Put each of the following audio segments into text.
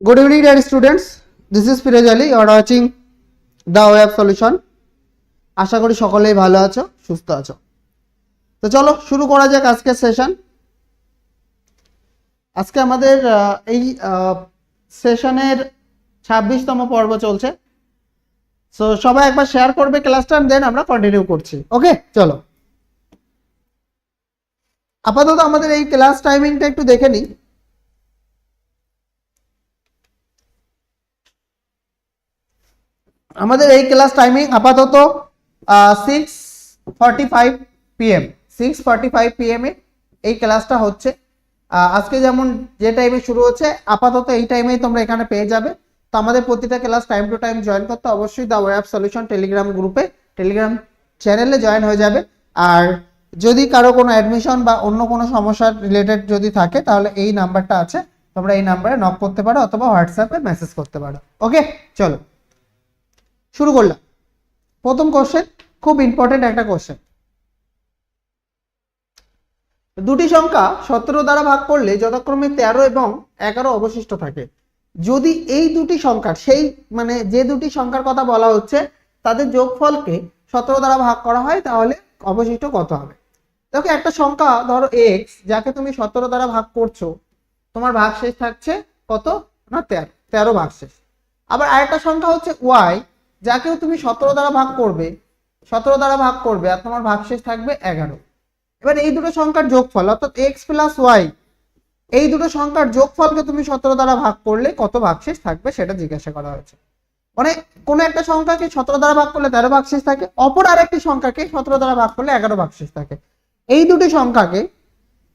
Good evening, dear students. This is Firaj Ali. You are watching the web solution. আশা করি সকলেই ভালো আছো সুস্থ আছো তো চলো শুরু করা যাক আজকের সেশন আজকে আমাদের এই সেশনের ছাব্বিশতম পর্ব চলছে সো সবাই একবার শেয়ার করবে ক্লাসটা দেন আমরা কন্টিনিউ করছি ওকে চলো আপাতত আমাদের এই ক্লাস টাইমিংটা একটু দেখে নিই আমাদের এই ক্লাস টাইমিং আপাতত six forty five PM six forty five পিএমে এই ক্লাসটা হচ্ছে। আজকে যেমন যে টাইমে শুরু হচ্ছে, আপাতত এই টাইমেই তোমরা এখানে পেয়ে যাবে। তো আমাদের প্রতিটা class time to time join করতে অবশ্যই দ্য ওয়েব সলিউশন টেলিগ্রাম গ্রুপে টেলিগ্রাম চ্যানেলে জয়েন হয়ে যাবে। আর যদি কারও কোনো অ্যাডমিশন বা অন্য কোনো সমস্যার রিলেটেড যদি থাকে, তাহলে এই নাম্বারটা আছে। তোমরা এই নাম্বারে নক করতে পারো অথবা হোয়াটসঅ্যাপে মেসেজ করতে পারো। ওকে চলো। শুরু করলাম। প্রথম কোশ্চেন খুব ইম্পর্টেন্ট একটা কোশ্চেন দুটি সংখ্যা সতেরো দ্বারা ভাগ করলে যথাক্রমে তেরো এবং এগারো অবশিষ্ট থাকে। যদি এই দুটি সংখ্যার সেই মানে যে দুটি সংখ্যার কথা বলা হচ্ছে, তাদের যোগফলকে সতেরো দ্বারা ভাগ করা হয়, তাহলে অবশিষ্ট কত হবে? দেখো, একটা সংখ্যা ধরো এক্স যাকে তুমি সতেরো দ্বারা ভাগ করছ, তোমার ভাগশেষ থাকছে কত? না, তেরো। তেরো ভাগশেষ। আবার আরেকটা সংখ্যা হচ্ছে ওয়াই যাকেও তুমি সতেরো দ্বারা ভাগ করবে, সতেরো দ্বারা ভাগ করবে আর তোমার ভাগশেষ থাকবে এগারো। এবার এই দুটো সংখ্যার যোগফল, অর্থাৎ এক্স প্লাস ওয়াই এই দুটো সংখ্যার যোগফলকে তুমি সতেরো দ্বারা ভাগ করলে কত ভাগশেষ থাকবে সেটা জিজ্ঞাসা করা হয়েছে। মানে কোনো একটা সংখ্যাকে সতেরো দ্বারা ভাগ করলে তেরো ভাগশেষ থাকে, অপর আরেকটি সংখ্যাকে সতেরো দ্বারা ভাগ করলে এগারো ভাগশেষ থাকে। এই দুটি সংখ্যাকে,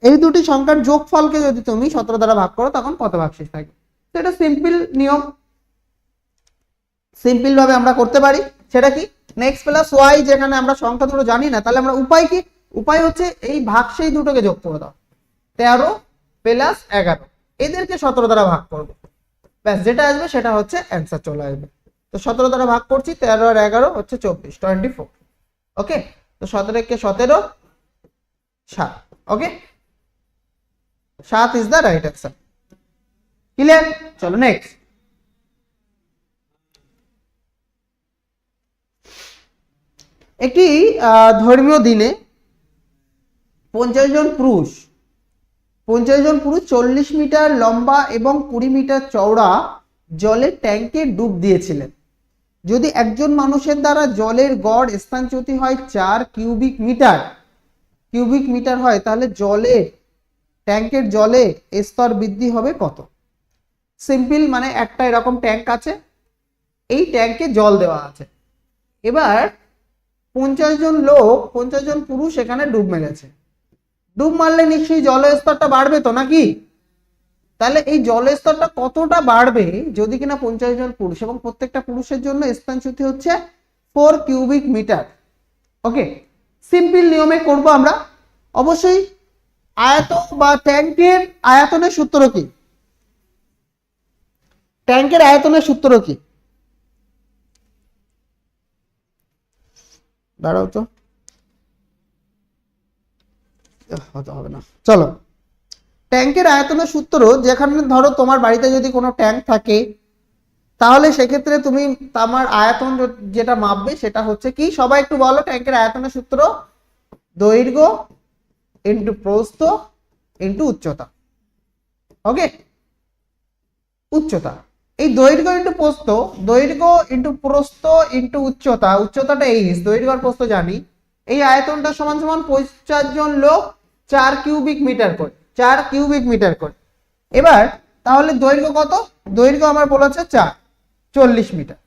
এই দুটি সংখ্যার যোগফলকে যদি তুমি সতেরো দ্বারা ভাগ করো, তখন কত ভাগশেষ থাকে তো সিম্পল নিয়ম। সিম্পল ভাবে আমরা করতে পারি। সেটা কি? নেক্সট প্লাস ওয়াই যেখানে আমরা সংখ্যা দুটো জানি না, তাহলে আমরা উপায় কি? উপায় হচ্ছে এই ভাগ সেই দুটোকে যোগ করে দাও। তেরো প্লাস এগারো। এদেরকে সতেরো দ্বারা ভাগ করব। ব্যাস, যেটা আসবে সেটা হচ্ছে অ্যান্সার চলে আসবে। তো সতেরো দ্বারা ভাগ করছি, তেরো আর এগারো হচ্ছে চব্বিশ টোয়েন্টি ফোর ওকে তো সতেরো কে সতেরো, সাত। ওকে সাত is the right answer clear চলো নেক্সট একটি ধর্মীয় দিনে পঞ্চাশ জন পুরুষ, পঞ্চাশ জন পুরুষ চল্লিশ মিটার লম্বা এবং কুড়ি মিটার চওড়া জলের ট্যাঙ্কে ডুব দিয়েছিলেন। যদি একজন মানুষের দ্বারা জলের গড় স্থানচ্যুতি হয় চার কিউবিক মিটার কিউবিক মিটার হয়, তাহলে জলে, ট্যাঙ্কের জলে স্তর বৃদ্ধি হবে কত? সিম্পল মানে একটা এরকম ট্যাঙ্ক আছে, এই ট্যাঙ্কে জল দেওয়া আছে। এবার পঞ্চাশ জন লোক, পঞ্চাশ জন পুরুষ এখানে ডুব মেরেছে। ডুব মারলে নিশ্চয়ই জলের স্তরটা বাড়বে তো নাকি? তাহলে এই জলের স্তরটা কতটা বাড়বে যদি কিনা পঞ্চাশ জন পুরুষ এবং প্রত্যেকটা পুরুষের জন্য স্থানচ্যুতি হচ্ছে four cubic metre okay simple নিয়মে করব আমরা। অবশ্যই আয়তন বা ট্যাঙ্কের আয়তনের সূত্র কি? ট্যাঙ্কের আয়তনের সূত্র কি? দাঁড়াও তো। হতে হবে না। চলো। ট্যাঙ্কের আয়তনের সূত্র যেখানে ধরো তোমার বাড়িতে যদি কোনো ট্যাঙ্ক থাকে, তাহলে সেক্ষেত্রে তুমি তোমার আয়তন যেটা মাপবে সেটা হচ্ছে কি? সবাই একটু বলো ট্যাঙ্কের আয়তনের সূত্র। দৈর্ঘ্য ইন্টু প্রস্থ ইন্টু উচ্চতা। ওকে উচ্চতা। এই দৈর্ঘ্য ইন্টু প্রস্থ, দৈর্ঘ্য ইন্টু প্রস্থ ইন্টু উচ্চতা, উচ্চতাটা এই দৈর্ঘ্য আর প্রস্থ জানি। এই আয়তনটা সমান সমান পঞ্চাশ জন লোক চার কিউবিক মিটার করে, চার কিউবিক মিটার করে। এবার, তাহলে দৈর্ঘ্য কত? দৈর্ঘ্য আমার বলেছে চার, চল্লিশ মিটার।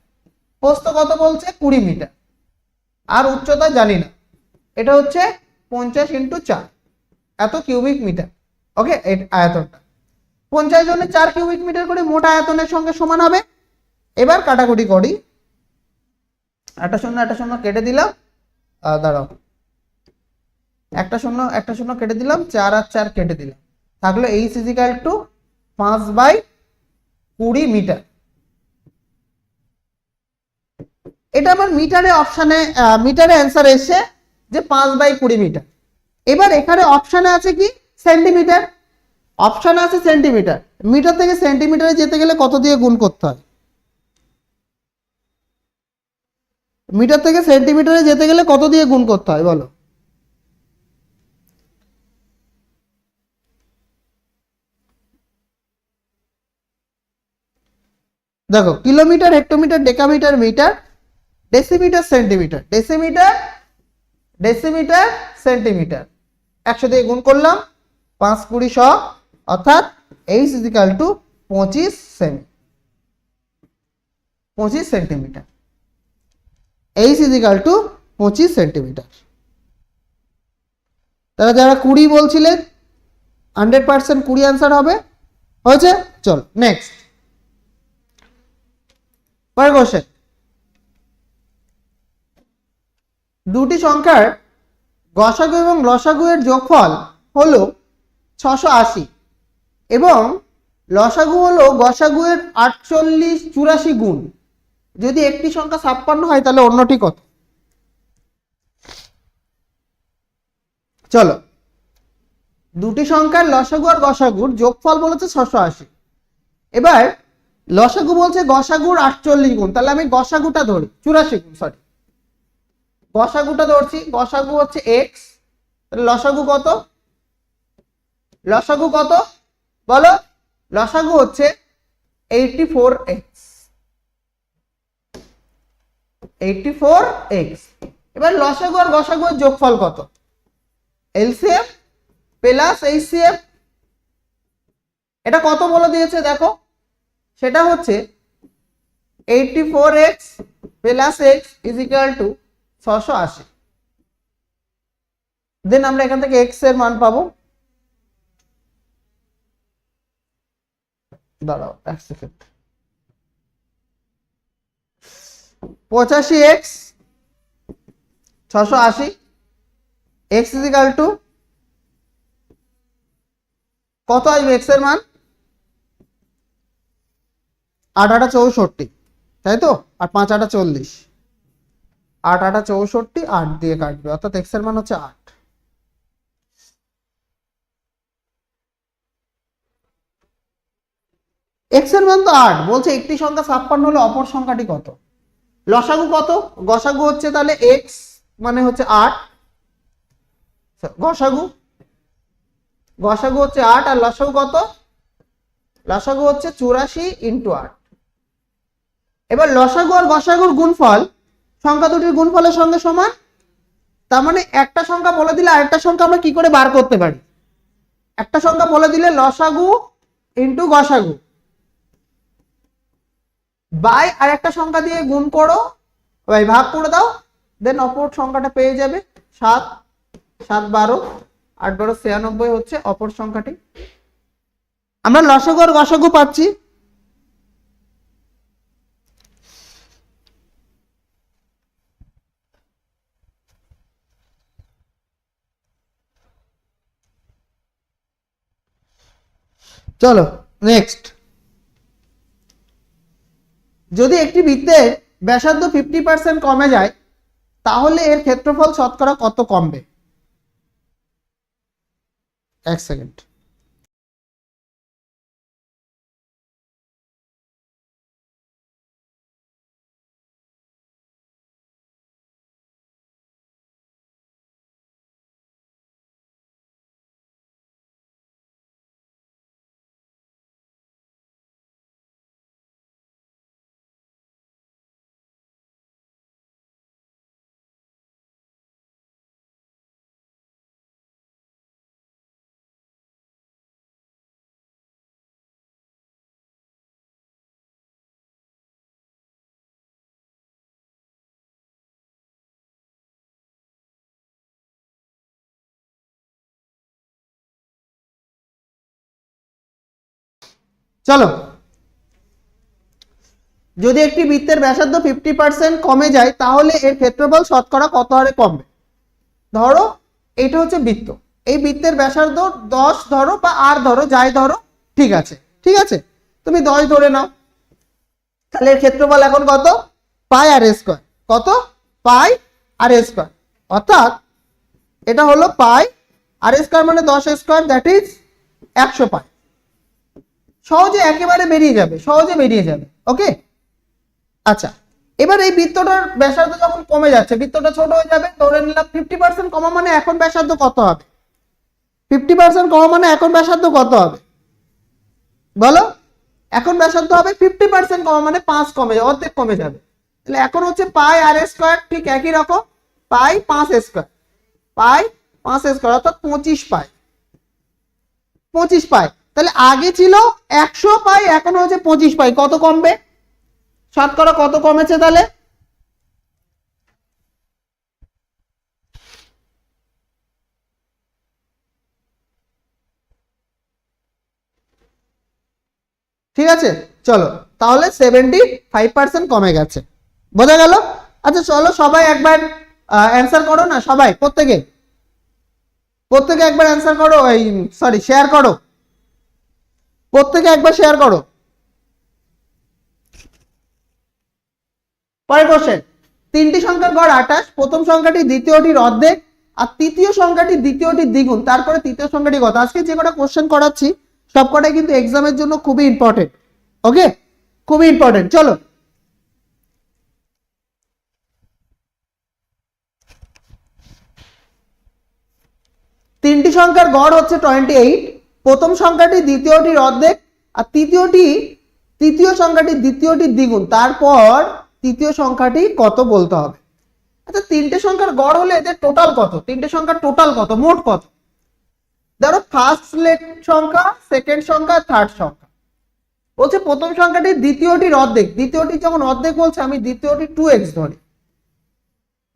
প্রস্থ কত বলছে? কুড়ি মিটার। আর উচ্চতা জানি না। এটা হচ্ছে পঞ্চাশ ইন্টু চার, এত কিউবিক মিটার। ওকে আয়তনটা। পঞ্চাশ জনের চার কিউবিক মিটার করে মোট আয়তনের সঙ্গে সমান হবে। এবার কাটাকুটি করি। একটা শূন্য একটা শূন্য কেটে দিলাম। দাঁড়াও। একটা শূন্য একটা শূন্য কেটে দিলাম, চার আর চার কেটে দিলাম। থাকল এই ইজিক্যাল টু পাঁচ বাই কুড়ি মিটার এটা আমার মিটারে অপশানে মিটারে অ্যান্সার এসে যে পাঁচ বাই কুড়ি মিটার এবার এখানে অপশানে আছে কি? সেন্টিমিটার অপশন আছে সেন্টিমিটার। মিটার থেকে সেন্টিমিটারে যেতে গেলে কত দিয়ে গুণ করতে হয়? মিটার থেকে সেন্টিমিটারে যেতে গেলে কত দিয়ে গুণ করতে হয় বলো? দেখো, kilometre, hectometre, decametre, metre, decimetre, centimetre. Decimetre decimetre, centimetre. একশো দিয়ে গুণ করলাম, পাঁচ কুড়ি শ অর্থাৎ এইচ ইজিক্যাল টু পঁচিশ সেমি, পঁচিশ centimetre. H is equal to পঁচিশ সেন্টিমিটার। তারা যারা কুড়ি বলছিলেন হান্ড্রেড পার্সেন্ট কুড়ি অ্যান্সার হবে। হয়েছে? চল নেক্সট পরের কোশ্চেন দুটি সংখ্যার গসাগু এবং লসাগু এর যোগফল হলো ছশো আশি। এবং লসাগু হলো গসাগুয়ের আটচল্লিশ চুরাশি গুণ। যদি একটি সংখ্যা ছাপ্পান্ন হয়, তাহলে অন্যটি কত? চলো। দুটি সংখ্যার লসাগু আর গসাগুর যোগফল বলেছে ছশো আশি। এবার লসাগু বলছে গসাগুর আটচল্লিশ গুণ, তাহলে আমি গসাগুটা ধরি, চুরাশি গুণ সরি গসাগুটা ধরছি, গসাগু হচ্ছে এক্স লসাগু কত? লসাগু কত? বলো লসাগু হচ্ছে eighty four X eighty four X এবার লসাগু আর গসাগু যোগফল কত? এলসিএফ প্লাস এইচসিএফ এটা কত বলে দিয়েছে দেখো? সেটা হচ্ছে eighty four X plus X is equal to ছশো আশি। দেন আমরা এখান থেকে এক্সের মান পাবো। দাঁড়াও, এক সেকেন্ড পঁচাশি এক্স ছশো আশি এক্স ইজিক্যাল টু কত আসবে এক্সের মান? আট আটা চৌষট্টি, তাই তো? আর পাঁচ আটা চল্লিশ। আট আটা চৌষট্টি, আট দিয়ে কাটবে, অর্থাৎ এক্সের মান হচ্ছে আট। এক্সের মান তো আট, বলছে একটি সংখ্যা ছাপ্পান্ন হলে অপর সংখ্যাটি কত? লসাগু কত? গসাগু হচ্ছে তাহলে এক্স মানে হচ্ছে আট। গসাগু। গসাগু হচ্ছে আট আর লসাগু কত? লসাগু হচ্ছে চুরাশি ইন্টু আট। এবার লসাগু আর গসাগুর গুণফল, সংখ্যা দুটির গুণফলের সঙ্গে সমান? তার মানে একটা সংখ্যা বলে দিলে আরেকটা সংখ্যা আমরা কি করে বার করতে পারি? একটা সংখ্যা বলে দিলে লসাগু ইন্টু গসাগু। বাই আর একটা সংখ্যা দিয়ে গুণ করো। বাই ভাগ করে দাও। দেন অপর সংখ্যাটা পেয়ে যাবে সাত সাত বারো, আট বারো, ছিয়ানব্বই হচ্ছে অপর সংখ্যাটি। আমরা লসাগু আর গসাগু পাচ্ছি। চলো নেক্সট যদি একটি বৃত্তের ব্যাসার্ধ ফিফটি পার্সেন্ট কমে যায়, তাহলে এর ক্ষেত্রফল শতকরা কত কমবে? এক সেকেন্ড। চলো। যদি একটি বৃত্তের ব্যাসার্ধ ফিফটি পার্সেন্ট কমে যায়, তাহলে এর ক্ষেত্রফল শতকরা কত হারে কমবে? ধরো, এটা হচ্ছে বৃত্ত। এই বৃত্তের ব্যাসার্ধ দশ ধরো বা আর ধরো, যাই ধরো, ঠিক আছে। ঠিক আছে? তুমি দশ ধরে নাও। তাহলে এর ক্ষেত্রফল এখন কত? Pi r square. কত? Pi r square. অর্থাৎ এটা হলো পাই আর স্কোয়ার মানে দশ স্কোয়ার দ্যাট ইজ একশো পাই। সহজে একেবারে বেরিয়ে যাবে, সহজে বেরিয়ে যাবে ওকে আচ্ছা এবার এই বৃত্তটার ব্যাসার্ধ যখন কমে যাচ্ছে, বৃত্তটা ছোট হয়ে যাবে, ধরে নিলাম ফিফটি পার্সেন্ট কমা মানে এখন ব্যাসার্ধ কত হবে? ফিফটি পার্সেন্ট কমা মানে এখন ব্যাসার্ধ কত হবে? বলো? এখন ব্যাসার্ধ হবে ফিফটি পার্সেন্ট কমা মানে পাঁচ কমে যাবে, অর্ধেক কমে যাবে। তাহলে এখন হচ্ছে পাই আর স্কোয়ার ঠিক একই রকম, পাই পাঁচ স্কোয়ার, পাই পাঁচ স্কোয়ার, অর্থাৎ পঁচিশ পাই পঁচিশ পাই। তাহলে আগে ছিল একশো পাই, এখন হচ্ছে পঁচিশ পাই। কত কমবে? শতকরা কত কমেছে তাহলে? ঠিক আছে? চলো, তাহলে সেভেন্টি ফাইভ পার্সেন্ট কমে গেছে। বোঝা গেল? আচ্ছা চলো সবাই একবার অ্যান্সার করো না, সবাই, প্রত্যেকে। প্রত্যেকে একবার অ্যান্সার করো, এই সরি শেয়ার করো। প্রত্যেকে একবার শেয়ার করো। পরের কোশ্চেন তিনটি সংখ্যার গড় আঠাশ, প্রথম সংখ্যাটি দ্বিতীয়টির অর্ধেক, আর তৃতীয় সংখ্যাটি দ্বিতীয়টির দ্বিগুণ, তারপরে তৃতীয় সংখ্যাটি কত? আজকে যে কটা কোশ্চেন করাচ্ছি, সব কটাই কিন্তু এক্সামের জন্য খুবই ইম্পর্টেন্ট ওকে খুবই ইম্পর্টেন্ট চলো। তিনটি সংখ্যার গড় হচ্ছে টোয়েন্টি এইট প্রথম সংখ্যাটি দ্বিতীয়টির অর্ধেক আর তৃতীয়টি, তৃতীয় সংখ্যাটি দ্বিতীয়টির দ্বিগুণ। তারপর তৃতীয় সংখ্যাটি কত বলতে হবে? আচ্ছা তিনটে সংখ্যার গড় হলে এদের টোটাল কত? তিনটে সংখ্যার টোটাল কত? মোট কত? ধরো ফার্স্ট সংখ্যা সেকেন্ড সংখ্যা থার্ড সংখ্যা। বলছে প্রথম সংখ্যাটি দ্বিতীয়টির অর্ধেক। দ্বিতীয়টি যখন অর্ধেক বলছে, আমি দ্বিতীয়টি টু এক্স ধরি।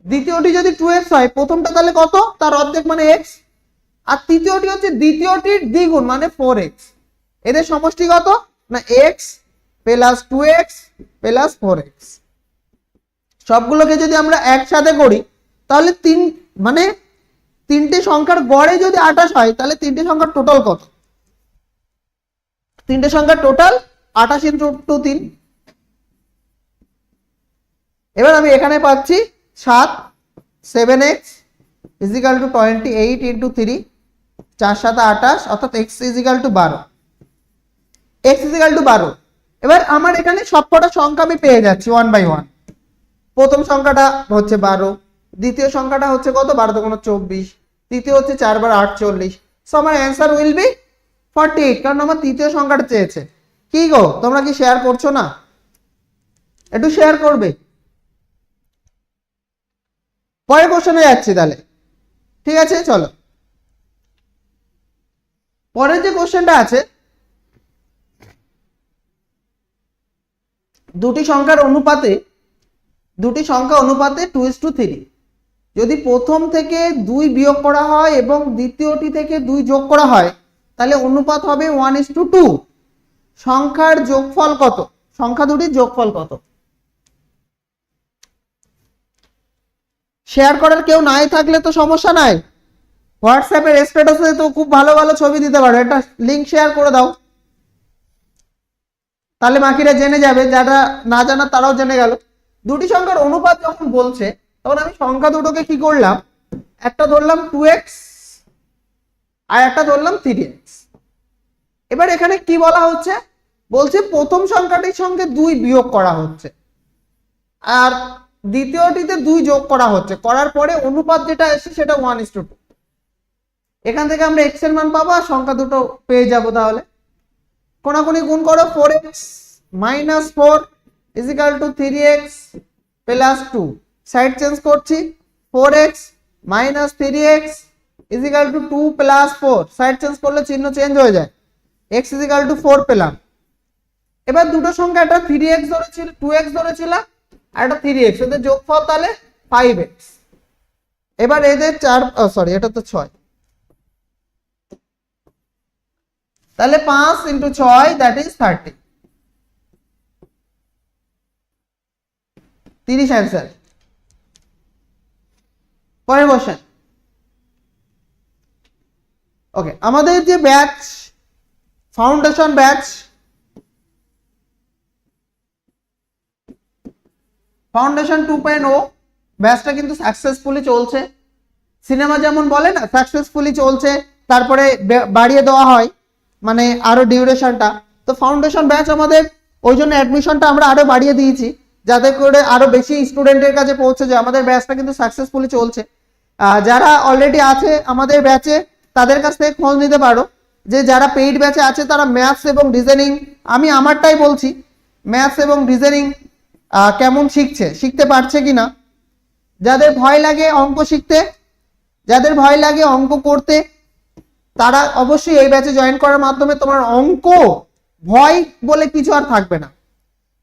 দ্বিতীয়টি যদি টু এক্স হয়, প্রথমটা তাহলে কত? তার অর্ধেক মানে এক্স আর তৃতীয়টি হচ্ছে দ্বিতীয়টির দ্বিগুণ মানে ফোর এক্স এদের সমষ্টি কত? না X plus two X plus four X সবগুলোকে যদি আমরা একসাথে করি, তাহলে তিন মানে তিনটে সংখ্যার গড়ে যদি আঠাশ হয়, তাহলে তিনটে সংখ্যার টোটাল কত? তিনটে সংখ্যার টোটাল আঠাশ ইন্টু টু তিন। এবার আমি এখানে পাচ্ছি সাত seven x is equal to twenty eight into three চার সাথে আঠাশ, অর্থাৎ এক্স ইজিক্যাল টু বারো। এক্স ইজিক্যাল টু বারো। এবার আমার এখানে সবকটা সংখ্যা আমি পেয়ে যাচ্ছি ওয়ান বাই ওয়ান প্রথম সংখ্যাটা হচ্ছে বারো, দ্বিতীয় সংখ্যাটা হচ্ছে কত? বারো তো কোনো চব্বিশ, তৃতীয় হচ্ছে চার বার আটচল্লিশ। সো আমার answer will be forty eight কারণ আমার তৃতীয় সংখ্যাটা চেয়েছে। কি গো, তোমরা কি শেয়ার করছ না? একটু শেয়ার করবে? পরের কোশ্চেনে যাচ্ছি তাহলে। ঠিক আছে, চলো। পরের যে কোশ্চেনটা আছে, দুটি সংখ্যার অনুপাতে, দুটি সংখ্যা অনুপাতে টু ইস টু থ্রি যদি প্রথম থেকে দুই বিয়োগ করা হয় এবং দ্বিতীয়টি থেকে দুই যোগ করা হয়, তাহলে অনুপাত হবে ওয়ান ইস টু টু সংখ্যার যোগফল কত? সংখ্যা দুটির যোগফল কত? শেয়ার করার কেউ নাই থাকলে তো সমস্যা নাই। হোয়াটসঅ্যাপের স্ট্যাটাসে তো খুব ভালো ভালো ছবি দিতে পারো। একটা লিঙ্ক শেয়ার করে দাও। তাহলে বাকিরা জেনে যাবে, যারা না জানা তারাও জেনে গেল। দুটি সংখ্যার অনুপাত যখন বলছে, তখন আমি সংখ্যা দুটোকে কি করলাম? একটা ধরলাম টু এক্স আর একটা ধরলাম থ্রি এক্স এবার এখানে কি বলা হচ্ছে? বলছে প্রথম সংখ্যাটির সঙ্গে দুই বিয়োগ করা হচ্ছে। আর দ্বিতীয়টিতে দুই যোগ করা হচ্ছে। করার পরে অনুপাত যেটা এসছে সেটা ওয়ান ইস টু টু এখান থেকে আমরা এক্সের মান পাবো আর সংখ্যা দুটো পেয়ে যাব তাহলে। কোনাকুনি গুণ করো four x minus four is equal to three x plus two side change করছি। Four x minus three x is equal to two plus four side change করলে চিহ্ন চেঞ্জ হয়ে যায়। এক্স ইজিক্যাল টু ফোর পেলাম। এবার দুটো সংখ্যা একটা থ্রি এক্স ধরেছিল টু এক্স ধরেছিলাম আর একটা থ্রি এক্স এদের যোগফল তাহলে ফাইভ এক্স এবার এদের চার সরি এটা তো ছয়। তাহলে পাঁচ ইন্টু ছয় দ্যাট ইজ থার্টি তিরিশ অ্যান্সার পরে বসেন ওকে আমাদের যে batch foundation batch foundation two point o ব্যাচটা কিন্তু সাকসেসফুলি চলছে। সিনেমা যেমন বলে না সাকসেসফুলি চলছে, তারপরে বাড়িয়ে দেওয়া হয় মানে আরও ডিউরেশনটা তো ফাউন্ডেশন ব্যাচ আমাদের, ওই জন্য অ্যাডমিশনটা আমরা আরও বাড়িয়ে দিয়েছি, যাতে করে আরও বেশি স্টুডেন্টের কাছে পৌঁছে যায়। আমাদের ব্যাচটা কিন্তু সাকসেসফুলি চলছে। যারা অলরেডি আছে আমাদের ব্যাচে তাদের কাছ থেকে খোঁজ নিতে পারো, যে যারা পেইড ব্যাচে আছে, তারা ম্যাথস এবং রিজনিং আমি আমারটাই বলছি ম্যাথস এবং রিজনিং কেমন শিখছে? শিখতে পারছে কিনা? যাদের ভয় লাগে অঙ্ক শিখতে, যাদের ভয় লাগে অঙ্ক করতে, তারা অবশ্যই এই ব্যাচে জয়েন করার মাধ্যমে তোমার অঙ্ক, ভয় বলে কিছু আর থাকবে না।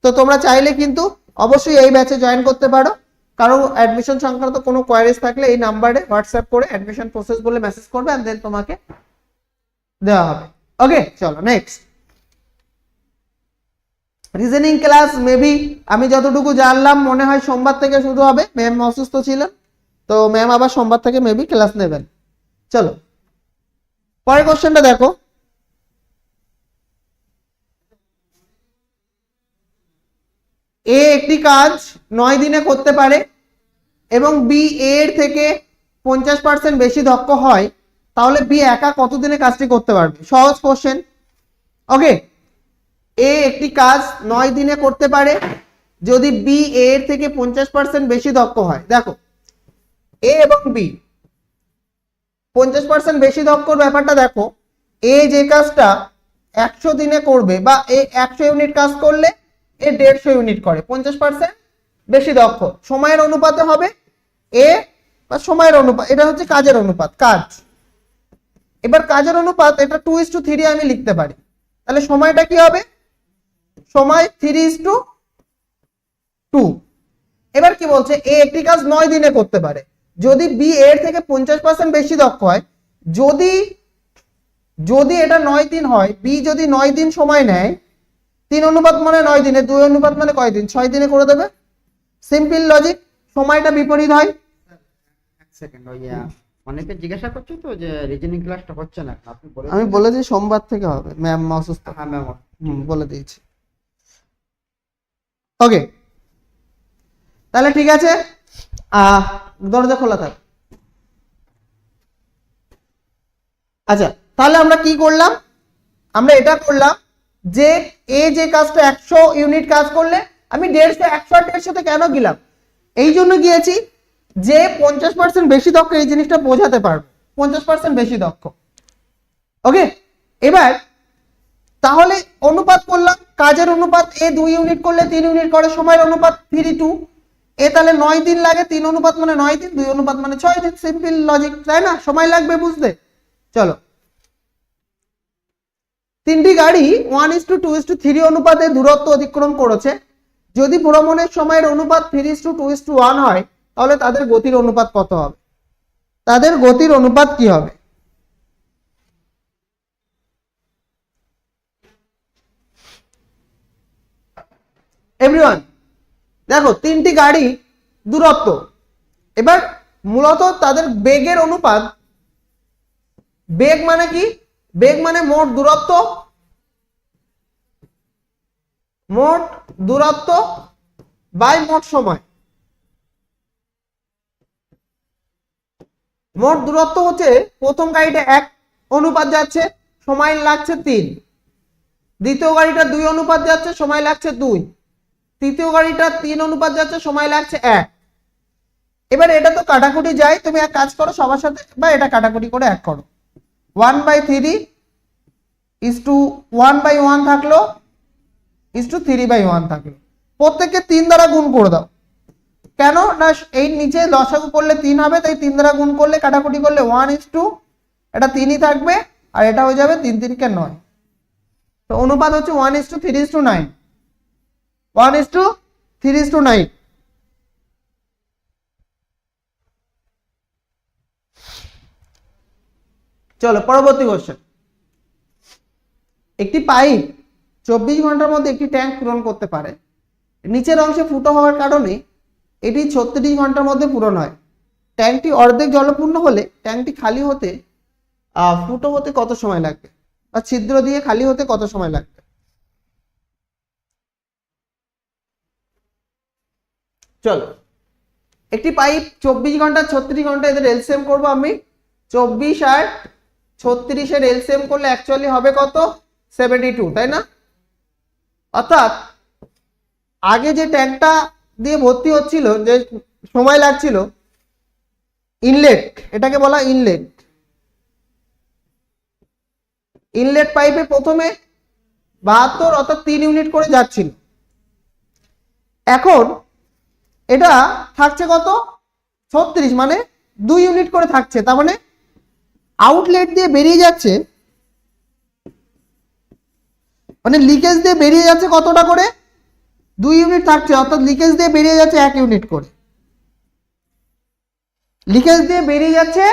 তো তোমরা চাইলে কিন্তু অবশ্যই এই ব্যাচে জয়েন করতে পারো। কারও অ্যাডমিশন সংক্রান্ত কোনো কোয়ারিজ থাকলে এই নাম্বারে হোয়াটসঅ্যাপ করে অ্যাডমিশন প্রসেস বলে মেসেজ করবে এন্ড দেন তোমাকে দেওয়া হবে। ওকে চলো নেক্সট রিজনিং ক্লাস মেবি আমি যতটুকু জানলাম, মনে হয় সোমবার থেকে শুরু হবে। ম্যাম অসুস্থ ছিলেন, তো ম্যাম আবার সোমবার থেকে মেবি ক্লাস নেবেন। চলো, পরের কোশ্চেনটা দেখো। এ একটি কাজ নয় দিনে করতে পারে এবং বি এর থেকে পঞ্চাশ পার্সেন্ট বেশি দক্ষ হয়, তাহলে বি একা কত দিনে কাজটি করতে পারবে? সহজ কোশ্চেন ওকে এ একটি কাজ নয় দিনে করতে পারে, যদি বি এর থেকে পঞ্চাশ পার্সেন্ট বেশি দক্ষ হয়। দেখো এ এবং বি পঞ্চাশ পার্সেন্ট বেশি দক্ষর ব্যাপারটা দেখো এ যে কাজটা একশো দিনে করবে বা এ একশো ইউনিট কাজ করলে এ দেড়শো ইউনিট করে, পঞ্চাশ পার্সেন্ট বেশি দক্ষ। সময়ের অনুপাতে হবে এ বা সময়ের অনুপাত, এটা হচ্ছে কাজের অনুপাত, কাজ। এবার কাজের অনুপাত, এটা টু ইস টু থ্রি আমি লিখতে পারি। তাহলে সময়টা কি হবে? সময় থ্রি ইস টু টু এবার কি বলছে? এ একটি কাজ নয় দিনে করতে পারে। যদি বি এর থেকে পঞ্চাশ পার্সেন্ট বেশি দক্ষ হয় যদি যদি এটা নয় দিন হয় বি যদি নয় দিন সময় নেয় তিন অনুপাত মানে নয় দিনে দুই অনুপাত মানে কয় দিন? ছয় দিনে করে দেবে। সিম্পল লজিক সময়টা বিপরীত হয়। এক সেকেন্ড ওই আহ, অনেকে জিজ্ঞাসা করছে তো যে রিজনিং ক্লাসটা হচ্ছে না। আপনি বলে আমি বলেছি সোমবার থেকে হবে। ম্যাম অসুস্থ। হ্যাঁ ম্যাম। বলে দিয়েছি। ওকে তাহলে ঠিক আছে। দরজা খোলা থাক। আচ্ছা তাহলে আমরা কি করলাম? আমরা এটা করলাম যে এ যে কাজটা একশো ইউনিট কাজ করলে, আমি দেড়শো, একশো আর দেড়শোতে কেন গেলাম? এই জন্য গিয়েছি যে পঞ্চাশ পার্সেন্ট বেশি দক্ষ এই জিনিসটা বোঝাতে পারব। পঞ্চাশ পার্সেন্ট বেশি দক্ষ। ওকে এবার তাহলে অনুপাত করলাম, কাজের অনুপাত এ দুই ইউনিট করলে তিন ইউনিট করে, সময়ের অনুপাত থ্রি টু এ তাহলে নয় দিন লাগে, তিন অনুপাত মানে নয় দিন দুই অনুপাত মানে ছয় দিন সিম্পল লজিক তাই না? সময় লাগবে বুঝতে। চলো। তিনটি গাড়ি one is to two is to three অনুপাতে দূরত্ব অতিক্রম করেছে। যদি ভ্রমণের সময়ের অনুপাত three is to two is to one হয়, তাহলে তাদের গতির অনুপাত কত হবে? তাদের গতির অনুপাত কি হবে? এভরিওয়ান দেখো, তিনটি গাড়ি দূরত্ব। এবার মূলত তাদের বেগের অনুপাত। বেগ মানে কি? বেগ মানে মোট দূরত্ব। মোট দূরত্ব বাই মোট সময়। মোট দূরত্ব হচ্ছে প্রথম গাড়িটা এক, অনুপাত যাচ্ছে, সময় লাগছে তিন। দ্বিতীয় গাড়িটা দুই, অনুপাত যাচ্ছে, সময় লাগছে দুই। তৃতীয় গাড়িটা তিন অনুপাত যাচ্ছে, সময় লাগছে এক। এবার এটা তো কাটাকুটি যায় তুমি এক কাজ করো, সবার সাথে বা এটা কাটাকুটি করে এক করো। One by three is to one by one থাকল is to three by one থাকল। প্রত্যেককে তিন দ্বারা গুণ করে দাও। কেন? না, এই নিচে লসাগু করলে তিন হবে, তাই তিন দ্বারা গুণ করলে, কাটাকুটি করলে ওয়ান ইস টু এটা তিনই থাকবে, আর এটা হয়ে যাবে তিন তিনকে নয়। তো অনুপাত হচ্ছে one is to three is to nine one is to three is to nine চলো, পরবর্তী কোশ্চেন একটি পাইপ চব্বিশ ঘণ্টার মধ্যে একটি ট্যাঙ্ক পূরণ করতে পারে। নিচের অংশে ফুটো হওয়ার কারণে এটি ছত্রিশ ঘণ্টার মধ্যে পূরণ হয়। ট্যাঙ্কটি অর্ধেক জলপূর্ণ হলে ট্যাঙ্কটি খালি হতে ফুটো হতে কত সময় লাগবে? বা ছিদ্র দিয়ে খালি হতে কত সময় লাগবে? চলো। একটি পাইপ চব্বিশ ঘণ্টা, ছত্রিশ ঘণ্টা এদের এলসিএম করব আমি। চব্বিশ আর ছত্রিশের এলসিএম করলে অ্যাকচুয়ালি হবে কত? সেভেন্টি টু তাই না? অর্থাৎ আগে যে ট্যাঙ্কটা দিয়ে ভর্তি হচ্ছিল, যে সময় লাগছিল ইনলেট এটাকে বলা ইনলেট ইনলেট পাইপে প্রথমে বাহাত্তর অর্থাৎ তিন ইউনিট করে যাচ্ছিল। এখন এটা থাকছে কত? ছত্রিশ মানে দুই ইউনিট করে থাকছে। তার মানে আউটলেট দিয়ে বেরিয়ে যাচ্ছে মানে লিকেজ দিয়ে বেরিয়ে যাচ্ছে কতটা করে? দুই ইউনিট থাকছে, অর্থাৎ লিকেজ দিয়ে বেরিয়ে যাচ্ছে এক ইউনিট করে। লিকেজ দিয়ে বেরিয়ে যাচ্ছে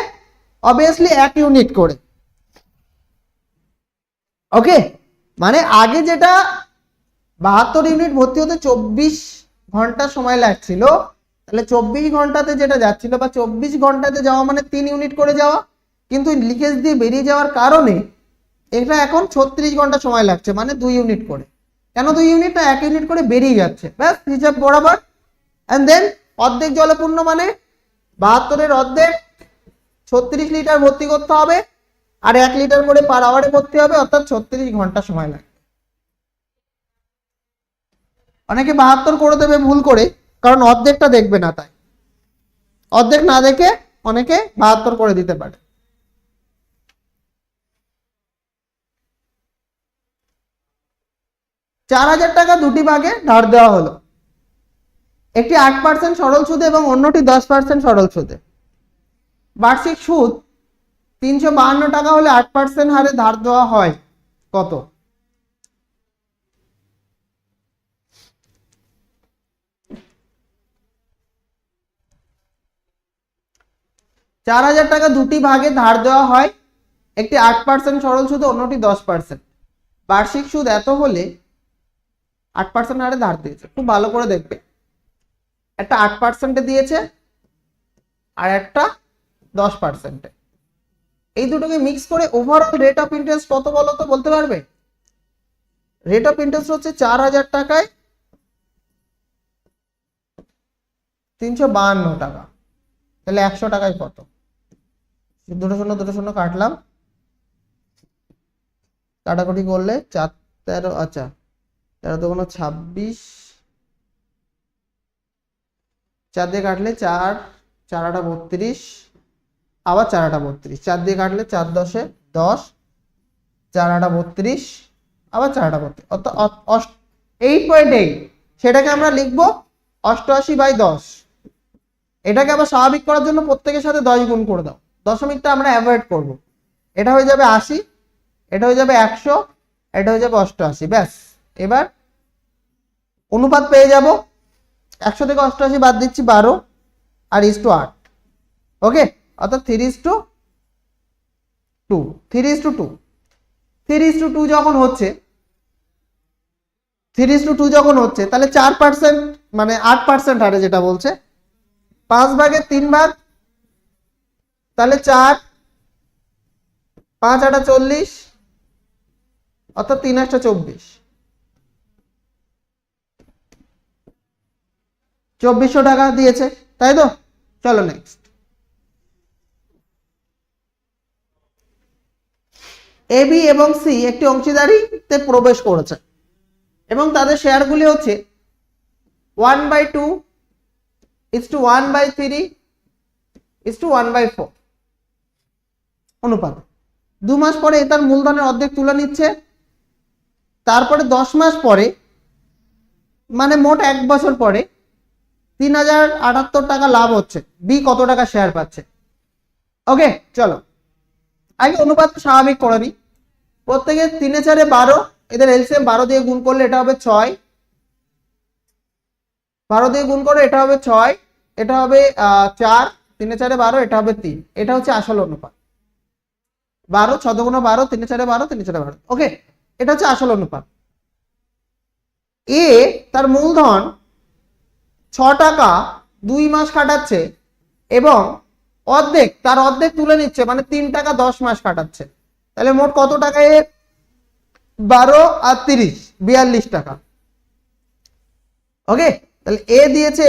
অবভিয়াসলি এক ইউনিট করে। ওকে মানে আগে যেটা বাহাত্তর ইউনিট ভর্তি হতে, চব্বিশ ঘণ্টা সময় লাগছিল। তাহলে চব্বিশ ঘন্টাতে যেটা যাচ্ছিল বা চব্বিশ ঘন্টাতে যাওয়া মানে তিন ইউনিট করে যাওয়া। কিন্তু লিকেজ দিয়ে বেরিয়ে যাওয়ার কারণে এটা এখন ছত্রিশ ঘণ্টা সময় লাগছে মানে দুই ইউনিট করে। কেন দুই ইউনিট না এক ইউনিট করে বেরিয়ে যাচ্ছে। ব্যাস, হিসাব বরাবর। অ্যান্ড দেন অর্ধেক জলপূর্ণ মানে বাহাত্তরের অর্ধেক। ছত্রিশ লিটার ভর্তি করতে হবে। আর এক লিটার করে পার আওয়ারে ভর্তি হবে, অর্থাৎ ছত্রিশ ঘণ্টা সময় লাগবে। অনেকে বাহাত্তর করে দেবে ভুল করে, কারণ অর্ধেকটা দেখবে না তাই। অর্ধেক না দেখে অনেকে বাহাত্তর করে দিতে পারে। চার হাজার টাকা দুটি ভাগে ধার দেওয়া হলো। একটি আট পার্সেন্ট সরল সুদে এবং অন্যটি দশ পার্সেন্ট সরল সুদে। বার্ষিক সুদ তিনশো বাহান্ন টাকা হলে আট পার্সেন্ট হারে ধার দেওয়া হয়। কত? চার হাজার টাকা দুটি ভাগে ধার দেওয়া হয়। একটি আট পার্সেন্ট সরল সুদ, অন্যটি দশ পার্সেন্ট বার্ষিক সুদ এত হলে আট পার্সেন্ট হারে ধার দিয়েছে। খুব ভালো করে দেখবে। একটা আট পার্সেন্টে দিয়েছে আর একটা দশ পার্সেন্টে এই দুটোকে মিক্স করে ওভারঅল রেট অফ ইন্টারেস্ট কত বলো তো বলতে পারবে? রেট অফ ইন্টারেস্ট হচ্ছে চার হাজার টাকায় তিনশো বাহান্ন টাকা। তাহলে একশো টাকায় কত? দুটো শূন্য দুটো শূন্য কাটলাম। কাটাকুটি করলে চার, তেরো আচ্ছা তেরো তো কোনো ছাব্বিশ। চার দিয়ে কাটলে চার চার আটা বত্রিশ, আবার চার আটা বত্রিশ। চার দিয়ে কাটলে চার দশে দশ, চার আটা বত্রিশ, আবার চার আটা বত্রিশ। অর্থাৎ এইট পয়েন্ট এইট সেটাকে আমরা লিখব অষ্টআশি বাই দশ। এটাকে আবার স্বাভাবিক করার জন্য প্রত্যেকের সাথে দশ গুণ করে দাও। দশমিকটা আমরা অ্যাভয়েড করব। এটা হয়ে যাবে আশি, এটা হয়ে যাবে একশো, এটা হয়ে যাবে অষ্টআশি, ব্যাস। এবার অনুপাত পেয়ে যাব। একশো থেকে অষ্টআশি বাদ দিচ্ছি বারো আর ইস টু আট। ওকে? অর্থাৎ three is to two, three is to two. Three is to two যখন হচ্ছে, থ্রি ইস টু টু যখন হচ্ছে, তাহলে চার পার্সেন্ট মানে আট পার্সেন্ট হারে যেটা বলছে, পাঁচ ভাগের তিন ভাগ তাহলে চার, পাঁচ আটা চল্লিশ, অর্থাৎ তিন একটা চব্বিশ। চব্বিশশো টাকা দিয়েছে, তাই তো? চলো নেক্সট এ বি এবং সি একটি অংশীদারিতে প্রবেশ করেছে এবং তাদের শেয়ারগুলি হচ্ছে one by two is to one by three is to one by four অনুপাত। দু মাস পরে এটার মূলধনের অর্ধেক তুলে নিচ্ছে। তারপরে দশ মাস পরে মানে মোট এক বছর পরে, তিন হাজার আটাত্তর টাকা লাভ হচ্ছে। বি কত টাকা শেয়ার পাচ্ছে? ওকে চলো। আগে অনুপাত স্বাভাবিক করে নিই। প্রত্যেকের তিনে চারে বারো, এদের এলসিএম বারো দিয়ে গুণ করলে এটা হবে ছয়। বারো দিয়ে গুণ করে এটা হবে ছয়, এটা হবে চার। তিনে চারে বারো, এটা হবে তিন। এটা হচ্ছে আসল অনুপাত। বারো ছদগুণ বারো, তিনে চারে বারো, তিনে চারে বারো। ওকে এটা হচ্ছে আসল অনুপাত। এ তার মূলধন ছ টাকা দুই মাস কাটাচ্ছে এবং অর্ধেক, তার অর্ধেক তুলে নিচ্ছে মানে তিন টাকা দশ মাস কাটাচ্ছে। তাহলে মোট কত টাকা এর? বারো আর তিরিশ, বিয়াল্লিশ টাকা। ওকে তাহলে এ দিয়েছে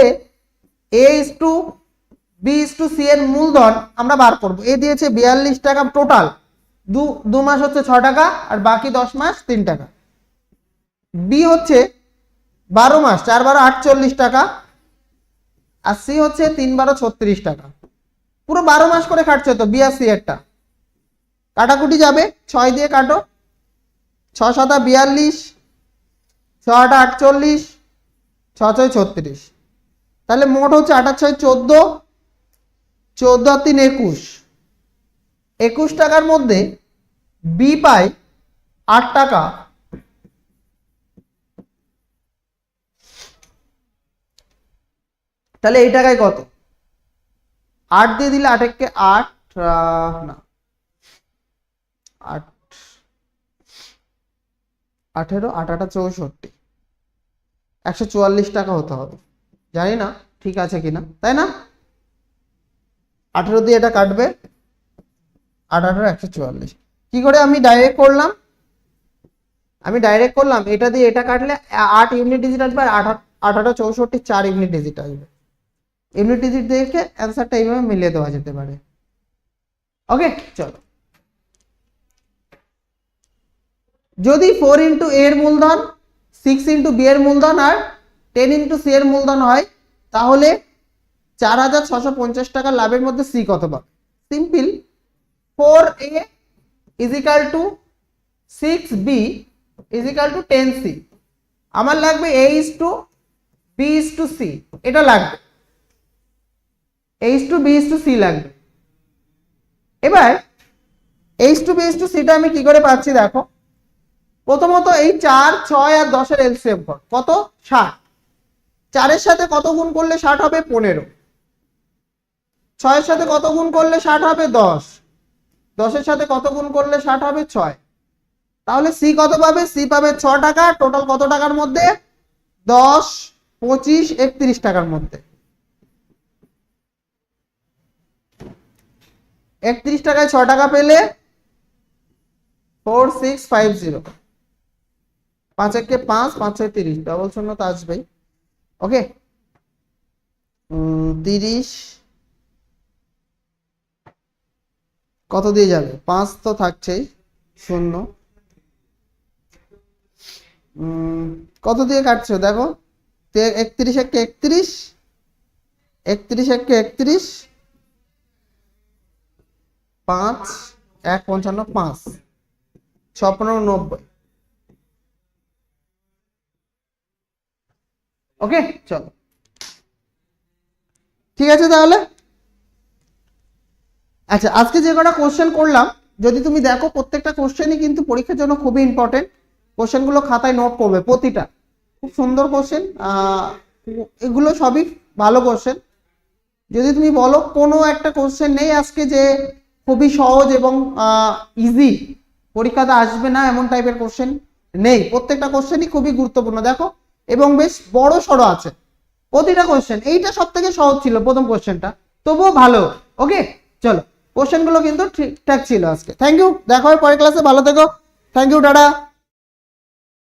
A is to B is to C এর মূলধন আমরা বার করব। এ দিয়েছে বিয়াল্লিশ টাকা টোটাল দু দু মাস হচ্ছে ছ টাকা আর বাকি দশ মাস তিন টাকা। বি হচ্ছে বারো মাস, চার বারো আটচল্লিশ টাকা আর সি হচ্ছে তিন বারো ছত্রিশ টাকা। পুরো বারো মাস করে খাটছে তো বি আর সি এরটা কাটাকুটি যাবে, ছয় দিয়ে কাটো। ছ সাতা বিয়াল্লিশ, ছ আটা আটচল্লিশ, ছ ছয় ছত্রিশ। তাহলে মোট হচ্ছে আঠাশ ছয় চোদ্দ চোদ্দ তিন একুশ। একুশ টাকার মধ্যে বি পায় আট টাকা। তাহলে এই টাকায় কত? আট দিয়ে দিলে আট একে আট না। আট, আঠেরো, আট, আটা চৌষট্টি। একশো চুয়াল্লিশ টাকা হতে হবে। জানি না, ঠিক আছে কিনা। তাই না? আঠেরো দিয়ে এটা কাটবে। আঠারো একশো চুয়াল্লিশ কি করে আমি ডাইরেক্ট করলাম? আমি ডাইরেক্ট করলাম, এটা দিয়ে এটা কাটলে আট ইউনিট ডিজিট আসবে আর আঠারো চৌষট্টি চার ইউনিট ডিজিট আসবে ইউনিট ডিজিট দেখে অ্যান্সারটা এইভাবে মিলিয়ে দেওয়া যেতে পারে। ওকে চলো। যদি ফোর ইন্টু এর মূলধন সিক্স ইন্টু বি এর মূলধন আর টেন ইন্টু সি এর মূলধন হয়, তাহলে চার হাজার ছশো পঞ্চাশ টাকা লাভের মধ্যে সি কত পাবে? Simple four A is equal to six B is equal to ten C আমার লাগবে A is to B is to C এটা লাগবে। H to B to C লাগবে। এবার এইচ টু বি টু সিটা আমি কি করে পাচ্ছি দেখো? প্রথমত এই চার, ছয় আর দশের এলসিএম কর কত? ষাট। চারের সাথে কত গুণ করলে ষাট হবে? পনেরো। ছয়ের সাথে কত গুণ করলে ষাট হবে? দশ। দশের সাথে কত গুণ করলে ষাট হবে? ছয়। তাহলে সি কত পাবে? সি পাবে ছ টাকা। টোটাল কত টাকার মধ্যে? দশ, পঁচিশ, একত্রিশ টাকার মধ্যে। একত্রিশ টাকায় ছ টাকা পেলে ফোর সিক্স ফাইভ জিরো পাঁচ একে পাঁচ পাঁচ ছয় তিরিশ। ডবল শূন্য তো আসবেই। ওকে তিরিশ। কত দিয়ে যাবে? পাঁচ তো থাকছেই, শূন্য। কত দিয়ে কাটছো? দেখো একত্রিশ একে একত্রিশ একত্রিশ একে একত্রিশ, পাঁচ, এক পঞ্চান্ন, পাঁচ। ছ পনেরো নব্বই। ওকে, চলো। ঠিক আছে তাহলে? আচ্ছা আজকে যে কটা কোশ্চেন করলাম, যদি তুমি দেখো প্রত্যেকটা কোশ্চেনই কিন্তু পরীক্ষার জন্য খুবই ইম্পর্টেন্ট কোশ্চেনগুলো খাতায় নোট করবে, প্রতিটা। খুব সুন্দর কোশ্চেন এগুলো সবই ভালো কোশ্চেন যদি তুমি বলো কোনো একটা কোশ্চেন নেই আজকে যে খুবই সহজ এবং ইজি পরীক্ষাতে আসবে না এমন টাইপের কোশ্চেন নেই। প্রত্যেকটা কোশ্চেনই খুবই গুরুত্বপূর্ণ। দেখো, এবং বেশ বড় সড়ো আছে। প্রতিটা কোশ্চেন এইটা সব থেকে সহজ ছিল প্রথম কোশ্চেনটা তবুও ভালো ওকে চলো। কোশ্চেনগুলো কিন্তু ঠিকঠাক ছিল আজকে। থ্যাংক ইউ দেখা হয় পরের ক্লাসে ভালো থেকো। Thank you tata.